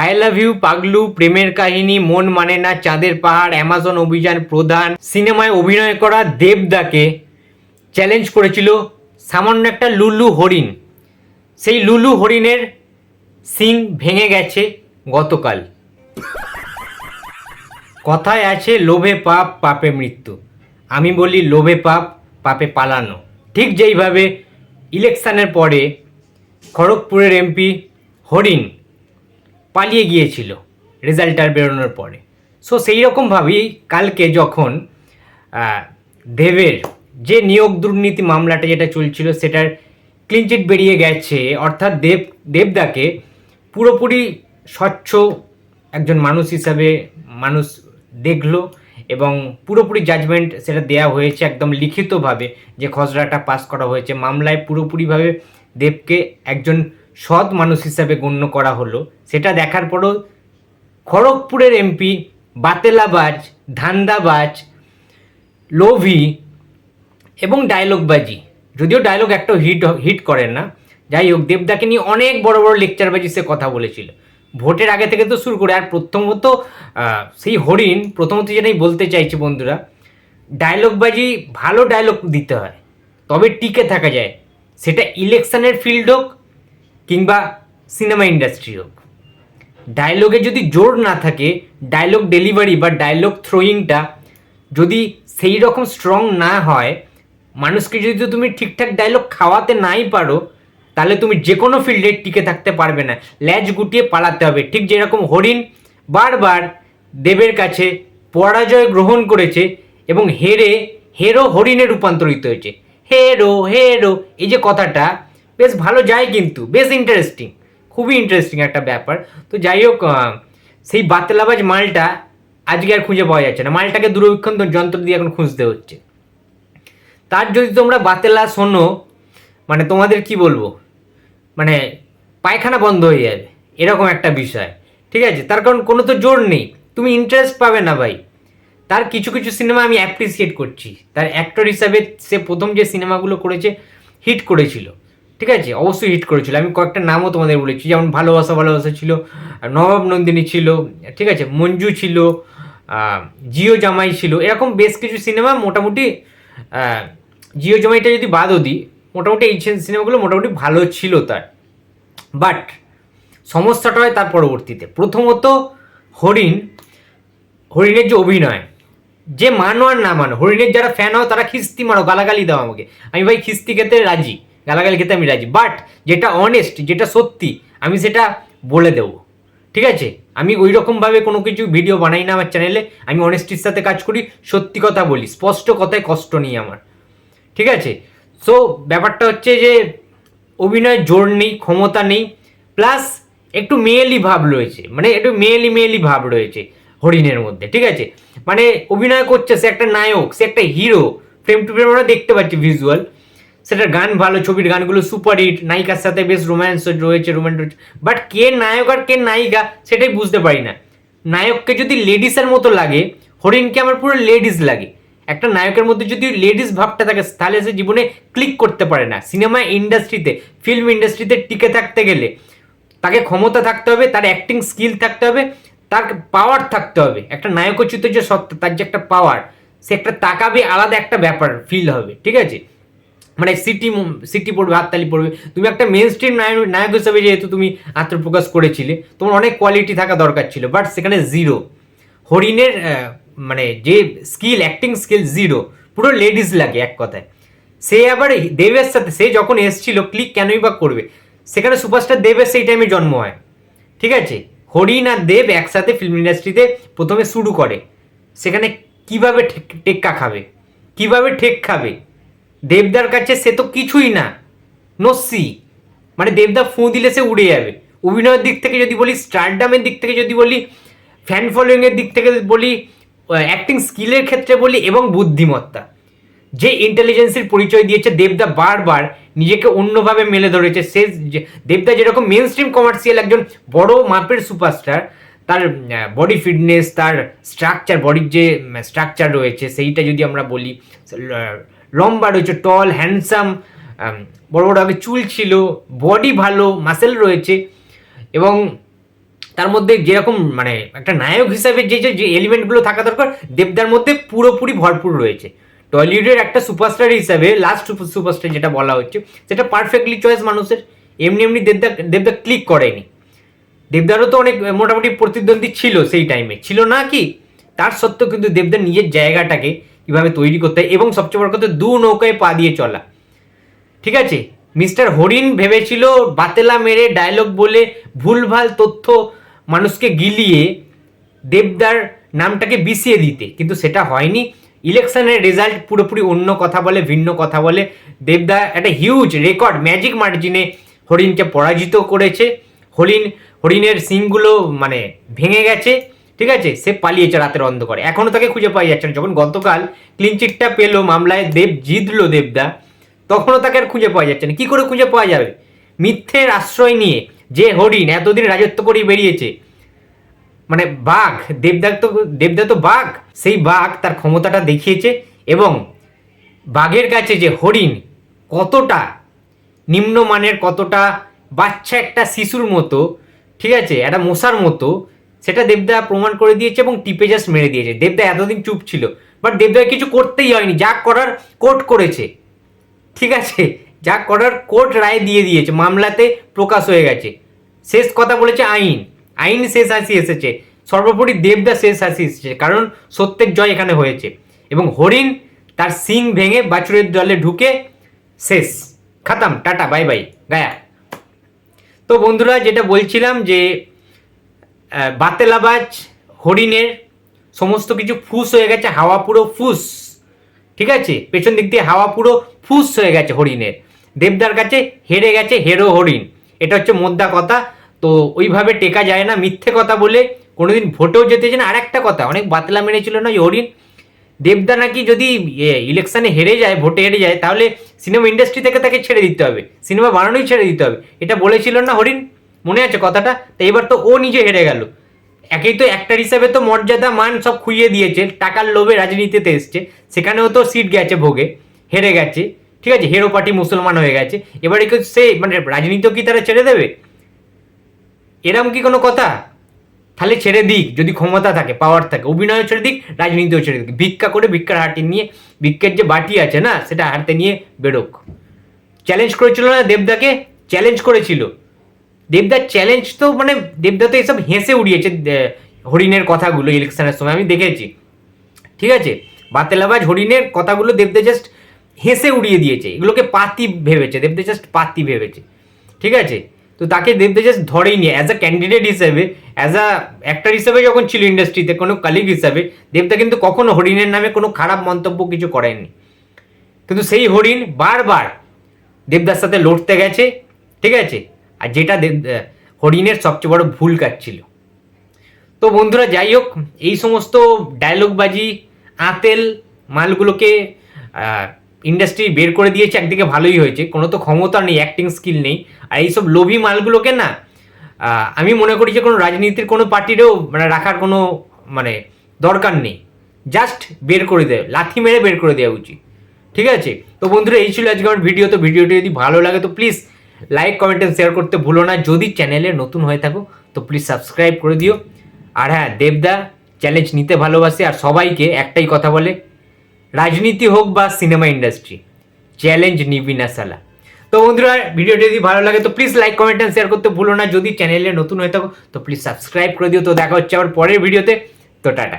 I love you Paglu, প্রেমের কাহিনী, মন মানে না, চাঁদের পাহাড় অ্যামাজন অভিযান প্রধান, সিনেমায় অভিনয় করা দেবদাকে চ্যালেঞ্জ করেছিল সামান্য একটা লুলু হরিণ। সেই লুলু হরিণের সিং ভেঙে গেছে গতকাল। কথায় আছে, লোভে পাপ, পাপে মৃত্যু। আমি বলি, লোভে পাপ, পাপে পালানো। ঠিক যেইভাবে ইলেকশনের পরে খড়গপুরের এমপি হরিণ পালিয়ে গিয়েছিল রেজাল্ট আর বেরোনোর পরে। সো সেই রকমভাবেই কালকে যখন দেবের যে নিয়োগ দুর্নীতি মামলাটা যেটা চলছিল, সেটার ক্লিনচিট বেরিয়ে গেছে, অর্থাৎ দেব, দেবদাকে পুরোপুরি স্বচ্ছ একজন মানুষ হিসাবে মানুষ দেখল এবং পুরোপুরি জাজমেন্ট সেটা দেয়া হয়েছে একদম লিখিতভাবে যে খসড়াটা পাস করা হয়েছে। মামলায় পুরোপুরিভাবে দেবকে একজন সৎ মানুষ হিসাবে গণ্য করা হলো। সেটা দেখার পরও খড়গপুরের এমপি বাতেলাবাজ, ধান্দাবাজ, লোভি এবং ডায়লগবাজি। যদিও ডায়লগ একটা হিট হিট করেন না। যাই হোক, দেবদাকে নিয়ে অনেক বড় বড় লেকচারবাজি সে কথা বলেছিল। ভোটের আগে থেকে তো শুরু করে, আর প্রথমত সেই হরিণ, প্রথমত যেটাই বলতে চাইছি বন্ধুরা, ডায়লগবাজি ভালো ডায়লগ দিতে হয়, তবে টিকে থাকা যায়। সেটা ইলেকশনের ফিল্ড হোক কিংবা সিনেমা ইন্ডাস্ট্রি হোক। ডায়লগে যদি জোর না থাকে, ডায়লগ ডেলিভারি বা ডায়লগ থ্রোয়িংটা যদি সেই রকম স্ট্রং না হয়, মানুষকে যদি তুমি ঠিকঠাক ডায়লগ খাওয়াতে নাই পারো, তাহলে তুমি যে কোনো ফিল্ডে টিকে থাকতে পারবে না। ল্যাজ গুটিয়ে পালাতে হবে। ঠিক যেরকম হরিণ বারবার দেবের কাছে পরাজয় গ্রহণ করেছে এবং হেরে হেরো হরিণে রূপান্তরিত হয়েছে। হেরো হেরো, এই যে কথাটা বেশ ভালো যায় কিন্তু, বেশ ইন্টারেস্টিং খুবই ইন্টারেস্টিং একটা ব্যাপার। তো যাই হোক সেই বাতলাবাজ মালটা আজকে আর খুঁজে পাওয়া যাচ্ছে না। মালটাকে দূরবীক্ষণ যন্ত্র দিয়ে এখন খুঁজতে হচ্ছে। তার যদি তোমরা বাতেলা শোনো মানে তোমাদের কি বলব? মানে পায়খানা বন্ধ হয়ে যাবে, এরকম একটা বিষয়। ঠিক আছে? তার কারণ কোনো তো জোর নেই। তুমি ইন্টারেস্ট পাবে না ভাই। তার কিছু কিছু সিনেমা আমি অ্যাপ্রিসিয়েট করছি। তার অ্যাক্টর হিসাবে সে প্রথম যে সিনেমাগুলো করেছে হিট করেছিল। ঠিক আছে? অবশ্যই হিট করেছিল। আমি কয়েকটা নামও তোমাদের বলেছি। যেমন ভালোবাসা ভালোবাসা ছিল নবাব নন্দিনী ছিল, ঠিক আছে? মঞ্জু ছিল জিও জামাই ছিল। এরকম বেশ কিছু সিনেমা মোটামুটি জিও জামাইটা যদি বাদও দিই, মোটামুটি এই সিনেমাগুলো মোটামুটি ভালো ছিল তার। বাট সমস্যাটা হয় তার পরবর্তীতে। প্রথমত হরিণ, হরিণের যে অভিনয়, যে মানো আর না মানো, হরিণের যারা ফ্যান হয় তারা খিস্তি মারো, গালাগালি দাও আমাকে। আমি ভাই খিস্তি খেতে রাজি। গালাগালি খেতে আমি রাজি বাট যেটা অনেস্ট যেটা সত্যি, আমি সেটা বলে দেবো। ঠিক আছে? আমি ওই রকমভাবে কোনো কিছু ভিডিও বানাই না আমার চ্যানেলে আমি অনেস্টির সাথে কাজ করি, সত্যি কথা বলি, স্পষ্ট কথায় কষ্ট নেই আমার। ঠিক আছে? সো ব্যাপারটা হচ্ছে যে, অভিনয় জোর নেই, ক্ষমতা নেই প্লাস একটু মেয়েলি ভাব রয়েছে। মানে একটু মেয়েলি মেয়েলি ভাব রয়েছে হরিণের মধ্যে। ঠিক আছে? মানে অভিনয় করছে সে একটা নায়ক, সে একটা হিরো ফ্রেম টু ফ্রেম আমরা দেখতে পাচ্ছি ভিজুয়াল সেটার গান ভালো, ছবির গানগুলো সুপার হিট নায়িকার সাথে বেশ রোম্যান্স রয়েছে রোম্যান্স রয়েছে বাট কে নায়ক আর কে নায়িকা সেটাই বুঝতে পারি না। নায়ককে যদি লেডিসের মতো লাগে, হরিণকে আমার পুরো লেডিস লাগে। একটা নায়কের মধ্যে যদি লেডিস ভাবটা থাকে, তাহলে সে জীবনে ক্লিক করতে পারে না। সিনেমা ইন্ডাস্ট্রিতে ফিল্ম ইন্ডাস্ট্রিতে টিকে থাকতে গেলে তাকে ক্ষমতা থাকতে হবে, তার অ্যাক্টিং স্কিল থাকতে হবে, তার পাওয়ার থাকতে হবে। একটা নায়কোচিত যে সত্তা, তার যে একটা পাওয়ার সে একটা তাকাবে, আলাদা একটা ব্যাপার ফিল হবে, ঠিক আছে? মানে সিটি সিটি পড়বে, হাততালি পড়বে। তুমি একটা মেন স্ট্রিম নায়ক হিসেবে যেহেতু তুমি আত্মপ্রকাশ করেছিলে, তোমার অনেক কোয়ালিটি থাকা দরকার ছিল বাট সেখানে জিরো হরিণের মানে যে স্কিল অ্যাক্টিং স্কিল জিরো পুরো লেডিস লাগে এক কথায়। সে আবার দেবের সাথে, সে যখন এসছিল ক্লিক কেনই বা করবে? সেখানে সুপারস্টার দেবের সেই টাইমে জন্ম হয়। ঠিক আছে? হরিণ আর দেব একসাথে ফিল্ম ইন্ডাস্ট্রিতে প্রথমে শুরু করে। সেখানে কীভাবে টেক্কা খাবে? কীভাবে ঠেক খাবে? দেবদার কাছে সে তো কিছুই না নস্যি মানে দেবদা ফুঁ দিলে সে উড়ে যাবে। অভিনয়ের দিক থেকে যদি বলি স্টারডামের দিক থেকে যদি বলি ফ্যান ফলোয়িংয়ের দিক থেকে বলি অ্যাক্টিং স্কিলের ক্ষেত্রে বলি, এবং বুদ্ধিমত্তা। যে ইন্টেলিজেন্সের পরিচয় দিয়েছে দেবদা বারবার নিজেকে অন্যভাবে মেলে ধরেছে। সে দেবদা যেরকম মেন স্ট্রিম কমার্শিয়াল একজন বড় মাপের সুপারস্টার তার বডি ফিটনেস তার স্ট্রাকচার বডির যে স্ট্রাকচার রয়েছে, সেইটা যদি আমরা বলি লম্বা রয়েছে টল হ্যান্ডসাম বড় বড় আগে চুল ছিল বডি ভালো মাসেল রয়েছে এবং তার মধ্যে যেরকম মানে একটা নায়ক হিসাবে যে যে এলিমেন্টগুলো থাকা দরকার, দেবদার মধ্যে পুরোপুরি ভরপুর রয়েছে। টলিউডের একটা সুপারস্টার হিসাবে লাস্ট সুপারস্টার যেটা বলা হচ্ছে, সেটা পারফেক্টলি চয়েস মানুষের। এমনি এমনি দেবদা দেবদা ক্লিক করেনি। দেবদারও তো অনেক মোটামুটি প্রতিদ্বন্দ্বী ছিল সেই টাইমে ছিল না কি? তার সত্ত্বেও কিন্তু দেবদার নিজের জায়গাটাকে কীভাবে তৈরি করতে হয় এবং সবচেয়ে বড় কথা, দু নৌকায় পা দিয়ে চলা। ঠিক আছে? মিস্টার হরিণ ভেবেছিল বাতেলা মেরে ডায়লগ বলে ভুলভাল তথ্য মানুষকে গিলিয়ে দেবদার নামটাকে বিষিয়ে দিতে। কিন্তু সেটা হয়নি। ইলেকশনের রেজাল্ট পুরোপুরি অন্য কথা বলে, ভিন্ন কথা বলে। দেবদা একটা হিউজ রেকর্ড ম্যাজিক মার্জিনে হরিণকে পরাজিত করেছে। হরিণ, হরিণের সিংগুলো মানে ভেঙে গেছে। ঠিক আছে? সে পালিয়েছে রাতের অন্ধকারে। এখনও তাকে খুঁজে পাওয়া যাচ্ছে না। যখন গতকাল ক্লিন চিটটা পেল মামলায় দেব, জিতলো দেবদা, তখনও তাকে আর খুঁজে পাওয়া যাচ্ছে না। কী করে খুঁজে পাওয়া যাবে? মিথ্যের আশ্রয় নিয়ে যে হরিণ এতদিন রাজত্ব করে বেরিয়েছে মানে বাঘ, দেবদা তো দেবদা তো বাঘ, সেই বাঘ তার ক্ষমতাটা দেখিয়েছে এবং বাঘের কাছে যে হরিণ কতটা নিম্নমানের, কতটা বাচ্চা একটা শিশুর মতো, ঠিক আছে, একটা মশার মতো সেটা দেবদা প্রমাণ করে দিয়েছে এবং টিপে জাস্ট মেরে দিয়েছে। দেবদা এতদিন চুপ ছিল বাট দেবদা কিছু করতেই হয়নি, যা করার কোর্ট করেছে। ঠিক আছে, যা করার কোর্ট রায় দিয়ে দিয়েছে, মামলাতে প্রকাশ হয়ে গেছে। শেষ কথা বলেছে আইন। আইন শেষ হাসি এসেছে, সর্বোপরি দেবদা শেষ হাসি এসেছে, কারণ সত্যের জয় এখানে হয়েছে। এবং হরিণ তার সিং ভেঙে বাছুরের দলে ঢুকে শেষ। খাতাম, টাটা বাই বাই গায়া তো বন্ধুরা, যেটা বলছিলাম যে বাতেলাবাজ, হরিণের, সমস্ত কিছু ফুস হয়ে গেছে, হাওয়া পুরো ফুস, ঠিক আছে? পেছন দিক দিয়ে হাওয়া পুরো ফুস হয়ে গেছে হরিণের। দেবদার কাছে হেরে গেছে হেরো হরিণ। এটা হচ্ছে মোদ্দা কথা। তো ওইভাবে টেকা যায় না, মিথ্যে কথা বলে কোনোদিন ভোটেও যেতে চায় না। আর একটা কথা, অনেক বাতলা মেরেছিল না হরিণ? দেবদা নাকি যদি ইলেকশনে হেরে যায়, ভোটে হেরে যায়, তাহলে সিনেমা ইন্ডাস্ট্রি থেকে তাকে ছেড়ে দিতে হবে। সিনেমা বানানোই ছেড়ে দিতে হবে। এটা বলেছিল না হরিণ? মনে আছে কথাটা? তো এবার তো ও নিজে হেরে গেল। একেই তো একটার হিসাবে তো মর্যাদা, মান সব খুইয়ে দিয়েছে, টাকার লোভে রাজনীতিতে এসছে, সেখানেও তো সিট গেছে ভোগে, হেরে গেছে, ঠিক আছে? হেরো পার্টি মুসলমান হয়ে গেছে, এবারে কেউ সে মানে রাজনীতিও কি তারা ছেড়ে দেবে? এরম কি কোনো কথা? তাহলে ছেড়ে দিক, যদি ক্ষমতা থাকে পাওয়ার থাকে, অভিনয়ও ছেড়ে দিক, রাজনীতিও ছেড়ে দিক। ভিক্ষা করে ভিক্ষার হাটি নিয়ে, ভিক্ষের যে বাটি আছে না, সেটা হাতে নিয়ে বেরোক। চ্যালেঞ্জ করেছিল না দেবদাকে? চ্যালেঞ্জ করেছিল। দেবদার চ্যালেঞ্জ তো মানে দেবদা তো এসব হেসে উড়িয়েছে হরিণের কথাগুলো ইলেকশনের সময়, আমি দেখেছি। ঠিক আছে? বাতেলাবাজ হরিণের কথাগুলো দেবদা জাস্ট হেসে উড়িয়ে দিয়েছে। এগুলোকে পাতি ভেবেছে, দেবদা জাস্ট পাতি ভেবেছে। ঠিক আছে? তো তাকে দেবদা জাস্ট ধরেই নিয়ে অ্যাজ আ ক্যান্ডিডেট হিসেবে অ্যাজ আ অ্যাক্টর হিসেবে যখন ছিল ইন্ডাস্ট্রিতে কোনো কালিগ হিসাবে, দেবদা কিন্তু কখনো হরিণের নামে কোনো খারাপ মন্তব্য কিছু করেননি। কিন্তু সেই হরিণ বারবার দেবদার সাথে লড়তে গেছে। ঠিক আছে? আর যেটা হরিণের সবচেয়ে বড় ভুল কাজ ছিল। তো বন্ধুরা, যাই হোক, এই সমস্ত ডায়লগবাজি আতেল মালগুলোকে ইন্ডাস্ট্রি বের করে দিয়েছে, একদিকে ভালোই হয়েছে। কোনো তো ক্ষমতা নেই অ্যাক্টিং স্কিল নেই। আর এইসব লোভী মালগুলোকে না আমি মনে করি যে কোনো রাজনীতির কোনো পার্টিরও মানে রাখার কোনো মানে দরকার নেই। জাস্ট বের করে দেয় লাথি মেরে বের করে দেওয়া উচিত। ঠিক আছে? তো বন্ধুরা, এই ছিল আজকে আমার ভিডিও। তো ভিডিওটি যদি ভালো লাগে, তো please like comment and share করতে ভুলো না। যদি চ্যানেলে নতুন হয়ে থাকো, তো প্লিজ সাবস্ক্রাইব করে দিও। আর হ্যাঁ দেবদা চ্যালেঞ্জ নিতে ভালোবাসে, আর সবাইকে একটাই কথা বলে, রাজনীতি হোক বা সিনেমা ইন্ডাস্ট্রি চ্যালেঞ্জ নিবি না সালা তো বন্ধুরা ভিডিওটি যদি ভালো লাগে, তো please like comment and share করতে ভুলো না। যদি চ্যানেলে নতুন হয়ে থাকো, তো প্লিজ সাবস্ক্রাইব করে দিও। তো দেখা হচ্ছে আবার পরের ভিডিওতে তো টাটা।